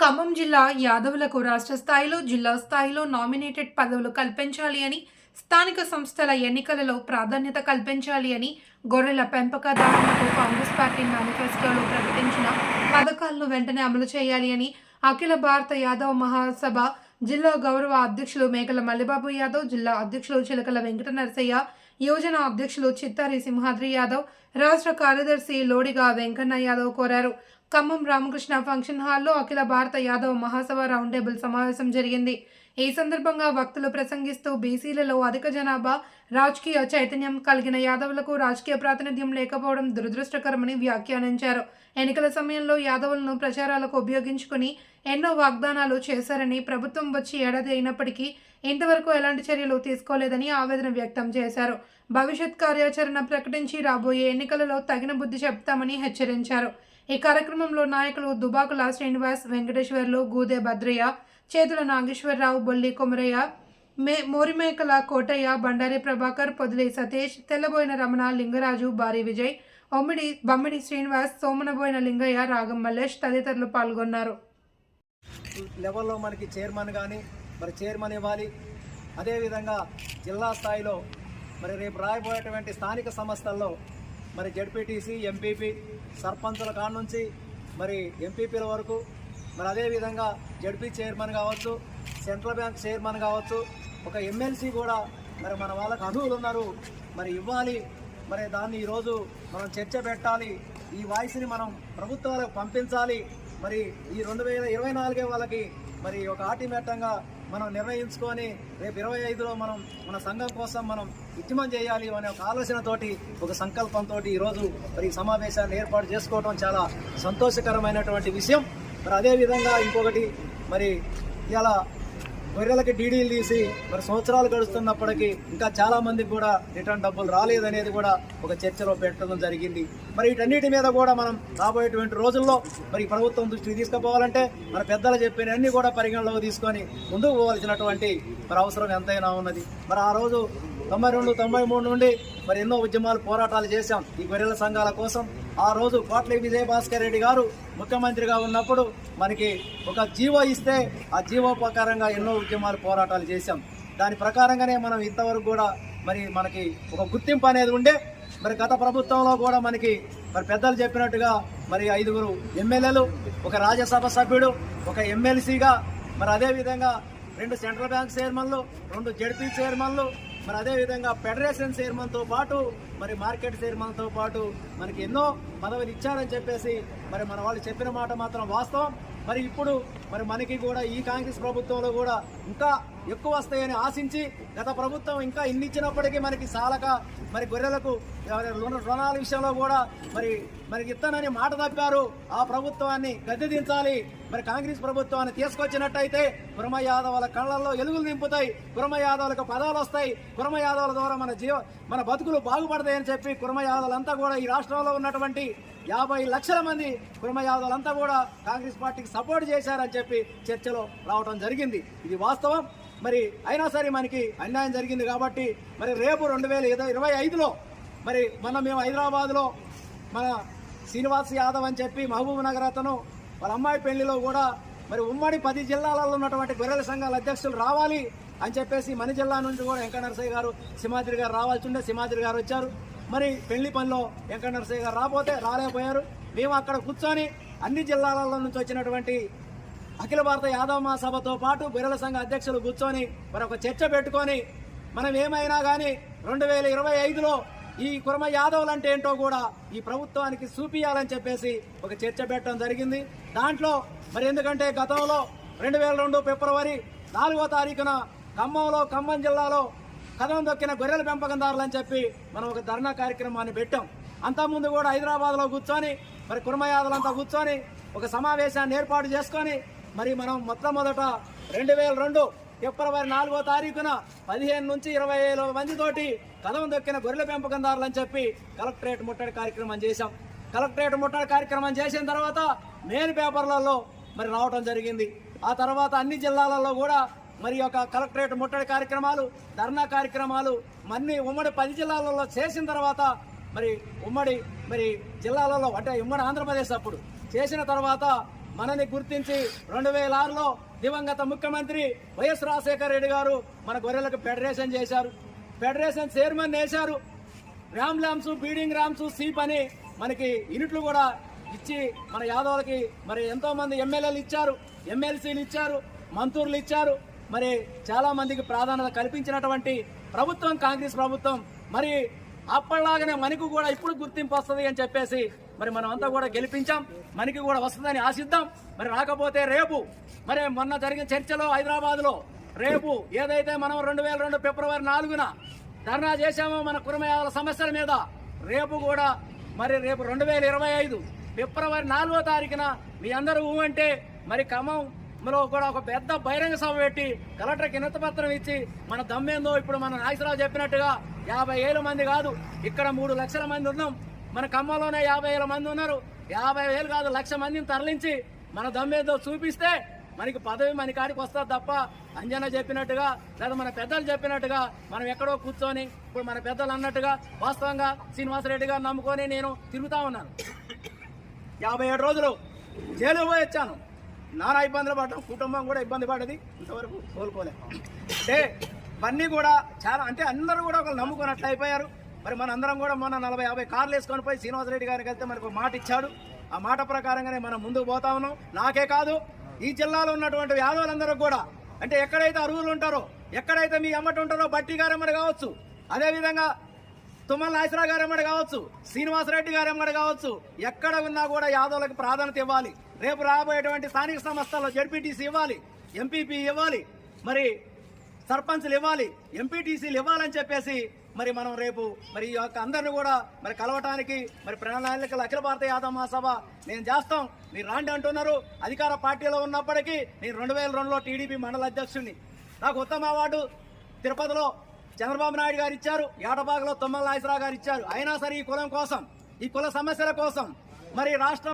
ఖమ్మం జిల్లా యాదవులకు రాష్ట్ర స్థాయిలో జిల్లా స్థాయిలో నామినేటెడ్ పదవులు కల్పించాలి అని స్థానిక సంస్థల ఎన్నికలలో ప్రాధాన్యత కల్పించాలి అని గొర్రెల పెంపకదారులకు కాంగ్రెస్ పార్టీ మేనిఫెస్టోలో ప్రకటించిన పథకాలను వెంటనే అమలు చేయాలి అని అఖిల భారత యాదవ్ మహాసభ జిల్లా గౌరవ అధ్యక్షులు మేకల మల్లిబాబు యాదవ్ జిల్లా అధ్యక్షులు చిలకల వెంకట నరసయ్య యోజన అధ్యక్షులు చిత్తారి సింహాద్రి యాదవ్ రాష్ట్ర కార్యదర్శి లోడిగా వెంకన్న యాదవ్ కోరారు. ఖమ్మం రామకృష్ణ ఫంక్షన్ హాల్లో అఖిల భారత యాదవ్ మహాసభ రౌండ్ టేబుల్ సమావేశం జరిగింది. ఈ సందర్భంగా భక్తులు ప్రసంగిస్తూ బీసీలలో అధిక జనాభా రాజకీయ చైతన్యం కలిగిన యాదవులకు రాజకీయ ప్రాతినిధ్యం లేకపోవడం దురదృష్టకరమని వ్యాఖ్యానించారు. ఎన్నికల సమయంలో యాదవులను ప్రచారాలకు ఉపయోగించుకుని ఎన్నో వాగ్దానాలు చేశారని ప్రభుత్వం వచ్చి ఏడాది అయినప్పటికీ ఇంతవరకు ఎలాంటి చర్యలు తీసుకోలేదని ఆవేదన వ్యక్తం చేశారు. భవిష్యత్ కార్యాచరణ ప్రకటించి రాబోయే ఎన్నికలలో తగిన బుద్ధి చెప్తామని హెచ్చరించారు. ఈ కార్యక్రమంలో నాయకులు దుబాకుల శ్రీనివాస్ వెంకటేశ్వర్లు గూదే భద్రయ్య చేతుల నాగేశ్వరరావు బొల్లి కొమరయ్య మే మోరిమేకల కోటయ్య బండారి ప్రభాకర్ పొదిలి సతీష్ తెల్లబోయిన రమణ లింగరాజు భారీ విజయ్ ఒమ్మిడి బమ్మిడి శ్రీనివాస్ సోమనబోయిన లింగయ్య రాగం మల్లేష్ తదితరులు పాల్గొన్నారు. లెవెల్లో మనకి చైర్మన్ కానీ మరి చైర్మన్ ఇవ్వాలి. అదేవిధంగా జిల్లా స్థాయిలో మరి రేపు రాయబోయేటువంటి స్థానిక సంస్థల్లో మరి జడ్పీటీసీ ఎంపీపీ సర్పంచుల కాడ నుంచి మరి ఎంపీపీల వరకు మరి అదేవిధంగా జడ్పీ చైర్మన్ కావచ్చు సెంట్రల్ బ్యాంక్ చైర్మన్ కావచ్చు ఒక ఎమ్మెల్సీ కూడా మరి మన వాళ్ళకు అర్హులు ఉన్నారు. మరి ఇవ్వాలి. మరి దాన్ని ఈరోజు మనం చర్చ పెట్టాలి. ఈ వాయిస్ని మనం ప్రభుత్వాలకు పంపించాలి. మరి ఈ రెండు వేల ఇరవై నాలుగే వాళ్ళకి మరి ఒక ఆటిమేటంగా మనం నిర్ణయించుకొని రేపు ఇరవై ఐదులో మనం మన సంఘం కోసం మనం ఉద్యమం చేయాలి అనే ఒక ఆలోచనతోటి ఒక సంకల్పంతో ఈరోజు మరి ఈ సమావేశాన్ని ఏర్పాటు చేసుకోవడం చాలా సంతోషకరమైనటువంటి విషయం. మరి అదేవిధంగా ఇంకొకటి మరి ఇలా గొర్రెలకి డీడీలు తీసి మరి సంవత్సరాలు గడుస్తున్నప్పటికీ ఇంకా చాలామందికి కూడా రిటర్న్ డబ్బులు రాలేదనేది కూడా ఒక చర్చలో పెట్టడం జరిగింది. మరి వీటన్నిటి మీద కూడా మనం రాబోయేటువంటి రోజుల్లో మరి ప్రభుత్వం దృష్టికి తీసుకుపోవాలంటే మన పెద్దలు చెప్పిన అన్ని కూడా పరిగణలోకి తీసుకొని ముందుకు పోవాల్సినటువంటి మరి అవసరం ఎంతైనా ఉన్నది. మరి ఆ రోజు తొంభై రెండు తొంభై మూడు నుండి మరి ఎన్నో ఉద్యమాలు పోరాటాలు చేశాం ఈ గొర్రెల సంఘాల కోసం. ఆ రోజు కోట్ల విజయభాస్కర్ రెడ్డి గారు ముఖ్యమంత్రిగా ఉన్నప్పుడు మనకి ఒక జీవో ఇస్తే ఆ జీవో ప్రకారంగా ఎన్నో ఉద్యమాలు పోరాటాలు చేశాం. దాని ప్రకారంగానే మనం ఇంతవరకు కూడా మరి మనకి ఒక గుర్తింపు అనేది ఉండే. మరి గత ప్రభుత్వంలో కూడా మనకి మరి పెద్దలు చెప్పినట్టుగా మరి ఐదుగురు ఎమ్మెల్యేలు ఒక రాజ్యసభ సభ్యుడు ఒక ఎమ్మెల్సీగా మరి అదేవిధంగా రెండు సెంట్రల్ బ్యాంక్ చైర్మన్లు రెండు జడ్పీ చైర్మన్లు మరి అదేవిధంగా ఫెడరేషన్ చైర్మన్తో పాటు మరి మార్కెట్ చైర్మన్తో పాటు మనకి ఎన్నో పదవులు ఇచ్చారని చెప్పేసి మరి మన వాళ్ళు చెప్పిన మాట మాత్రం వాస్తవం. మరి ఇప్పుడు మరి మనకి కూడా ఈ కాంగ్రెస్ ప్రభుత్వంలో కూడా ఇంకా ఎక్కువ వస్తాయని ఆశించి గత ప్రభుత్వం ఇంకా ఇన్ని ఇచ్చినప్పటికీ మనకి చాలక మరి గొర్రెలకు రుణాల విషయంలో కూడా మరి మరి ఇస్తానని మాట తప్పారు. ఆ ప్రభుత్వాన్ని గద్దె దించాలి మరి కాంగ్రెస్ ప్రభుత్వాన్ని తీసుకొచ్చినట్టయితే కురమ యాదవుల కళ్ళల్లో ఎలుగులు నింపుతాయి. కురమ యాదవులకు పదాలు వస్తాయి. కురమ యాదవుల ద్వారా మన జీవ మన బతుకులు బాగుపడతాయని చెప్పి కురమ యాదవులంతా కూడా ఈ రాష్ట్రంలో ఉన్నటువంటి యాభై లక్షల మంది కురమ యాదవులంతా కూడా కాంగ్రెస్ పార్టీకి సపోర్ట్ చేశారని చెప్పి చర్చలో రావడం జరిగింది. ఇది వాస్తవం. మరి అయినా సరే మనకి అన్యాయం జరిగింది కాబట్టి మరి రేపు రెండు వేల ఇరవై ఐదులో మరి మన మేము హైదరాబాద్లో మన శ్రీనివాస్ యాదవ్ అని చెప్పి మహబూబ్ నగర్ అతను వాళ్ళ అమ్మాయి పెళ్ళిలో కూడా మరి ఉమ్మడి పది జిల్లాలలో ఉన్నటువంటి గొర్రెల సంఘాల అధ్యక్షులు రావాలి అని చెప్పేసి మన జిల్లా నుంచి కూడా వెంకట నరసయ్య గారు సింహాద్రి గారు రావాల్సి ఉండే సింహాద్రి గారు వచ్చారు. మరి పెళ్ళి పనిలో వెంకట నరసయ్య గారు రాపోతే రాలేకపోయారు. మేము అక్కడ కూర్చొని అన్ని జిల్లాలలో నుంచి వచ్చినటువంటి అఖిల భారత యాదవ మహాసభతో పాటు గొర్రెల సంఘ అధ్యక్షులు కూర్చొని మరి ఒక చర్చ పెట్టుకొని మనం ఏమైనా కానీ రెండు వేల ఇరవై ఐదులో ఈ కుర్మ యాదవులు అంటే ఏంటో కూడా ఈ ప్రభుత్వానికి చూపియాలని చెప్పేసి ఒక చర్చ పెట్టడం జరిగింది. దాంట్లో మరి ఎందుకంటే గతంలో రెండు వేల రెండు ఫిబ్రవరి నాలుగో తారీఖున ఖమ్మంలో ఖమ్మం జిల్లాలో కథం దొక్కిన గొర్రెల పెంపకందారులు అని చెప్పి మనం ఒక ధర్నా కార్యక్రమాన్ని పెట్టాం. అంతకుముందు కూడా హైదరాబాద్లో కూర్చొని మరి కుర్మయాదులంతా కూర్చొని ఒక సమావేశాన్ని ఏర్పాటు చేసుకొని మరి మనం మొట్టమొదట రెండు వేల రెండు ఫిబ్రవరి నాలుగో తారీఖున పదిహేను నుంచి ఇరవై ఏళ్ళ మందితోటి కథం దొక్కిన గొర్రెల పెంపకందారులు అని చెప్పి కలెక్టరేట్ ముట్టడి కార్యక్రమం చేశాం. కలెక్టరేట్ ముట్టడి కార్యక్రమం చేసిన తర్వాత మెయిన్ పేపర్లలో మరి రావటం జరిగింది. ఆ తర్వాత అన్ని జిల్లాలలో కూడా మరి యొక్క కలెక్టరేట్ ముట్టడి కార్యక్రమాలు ధర్నా కార్యక్రమాలు మన్ని ఉమ్మడి పది జిల్లాలలో చేసిన తర్వాత మరి ఉమ్మడి మరి జిల్లాలలో అంటే ఉమ్మడి ఆంధ్రప్రదేశ్ అప్పుడు చేసిన తర్వాత మనని గుర్తించి రెండు వేల ఆరులో దివంగత ముఖ్యమంత్రి వైఎస్ రాజశేఖర రెడ్డి గారు మన గొర్రెలకు ఫెడరేషన్ చేశారు. ఫెడరేషన్ చైర్మన్ వేశారు. Ram lambs breeding rams sheep అని మనకి యూనిట్లు కూడా ఇచ్చి మన యాదవులకి మరి ఎంతోమంది ఎమ్మెల్యేలు ఇచ్చారు. ఎమ్మెల్సీలు ఇచ్చారు మంత్రులు ఇచ్చారు. మరి చాలామందికి ప్రాధాన్యత కల్పించినటువంటి ప్రభుత్వం కాంగ్రెస్ ప్రభుత్వం. మరి అప్పటిలాగానే మనకు కూడా ఇప్పుడు గుర్తింపు వస్తుంది అని చెప్పేసి మరి మనం అంతా కూడా గెలిపించాం. మనకి కూడా వస్తుందని ఆశిద్దాం. మరి రాకపోతే రేపు మరి మొన్న జరిగిన చర్చలో హైదరాబాద్లో రేపు ఏదైతే మనం రెండు వేల రెండు ఫిబ్రవరి నాలుగున ధర్నా చేశామో మన కురమయాల సమస్యల మీద రేపు కూడా మరి రేపు రెండు వేల ఇరవై ఐదు ఫిబ్రవరి నాలుగో తారీఖున మీ అందరూ ఊ అంటే మరి ఖమ్మంలో కూడా ఒక పెద్ద బహిరంగ సభ పెట్టి కలెక్టర్కి వినతిపత్రం ఇచ్చి మన దమ్మేందో ఇప్పుడు మన నాగేశ్వరరావు చెప్పినట్టుగా యాభై వేల మంది కాదు ఇక్కడ మూడు లక్షల మంది ఉన్నాం. మన ఖమ్మంలోనే యాభై వేల మంది ఉన్నారు. యాభై వేలు కాదు లక్ష మందిని తరలించి మన దమ్మేదో చూపిస్తే మనకి పదవి మన కాడికి వస్తుంది తప్ప అంజన చెప్పినట్టుగా లేదా మన పెద్దలు చెప్పినట్టుగా మనం ఎక్కడో కూర్చొని ఇప్పుడు మన పెద్దలు అన్నట్టుగా వాస్తవంగా శ్రీనివాసరెడ్డి గారు నమ్ముకొని నేను తిరుగుతా ఉన్నాను. యాభై ఏడు రోజులు జైలు పోయి వచ్చాను. నానా ఇబ్బందులు పడ్డాం కుటుంబం కూడా ఇబ్బంది పడ్డది. ఇంతవరకు కోలుకోలేదు అంటే ఇవన్నీ కూడా చాలా అంటే అందరూ కూడా ఒకరు నమ్ముకున్నట్లు అయిపోయారు. మరి మన అందరం కూడా మొన్న నలభై యాభై కార్లు వేసుకొని పోయి శ్రీనివాసరెడ్డి గారికి వెళ్తే మనకు మాట ఇచ్చాడు. ఆ మాట ప్రకారంగానే మనం ముందుకు పోతా ఉన్నాం. నాకే కాదు ఈ జిల్లాలో ఉన్నటువంటి యాదవులందరూ కూడా అంటే ఎక్కడైతే అరువులు ఉంటారో ఎక్కడైతే మీ అమ్మటి ఉంటారో బట్టి గారమ్మడు కావచ్చు. అదేవిధంగా తుమ్మల నాగేశ్వరరావు గారమ్మడి కావచ్చు శ్రీనివాసరెడ్డి గారమ్మడి కావచ్చు ఎక్కడ ఉన్నా కూడా యాదవులకు ప్రాధాన్యత ఇవ్వాలి. రేపు రాబోయేటువంటి స్థానిక సంస్థల్లో జడ్పీటీసీ ఇవ్వాలి ఎంపీపీ ఇవ్వాలి. మరి సర్పంచ్లు ఇవ్వాలి ఎంపీటీసీలు ఇవ్వాలని చెప్పేసి మరి మనం రేపు మరి ఈ యొక్క అందరిని కూడా మరి కలవటానికి మరి ప్రణాళికలు అఖిల భారత యాదవ్ మహాసభ నేను చేస్తాం. మీరు రాండి అంటున్నారు. అధికార పార్టీలో ఉన్నప్పటికీ నేను రెండు వేల రెండులో టీడీపీ మండల అధ్యక్షుడిని. నాకు ఉత్తమ అవార్డు తిరుపతిలో చంద్రబాబు నాయుడు గారు ఇచ్చారు. ఏటబాగులో తుమ్మల నాగేశ్వరరావు గారు ఇచ్చారు. అయినా సరే ఈ కులం కోసం ఈ కుల సమస్యల కోసం మరి రాష్ట్రం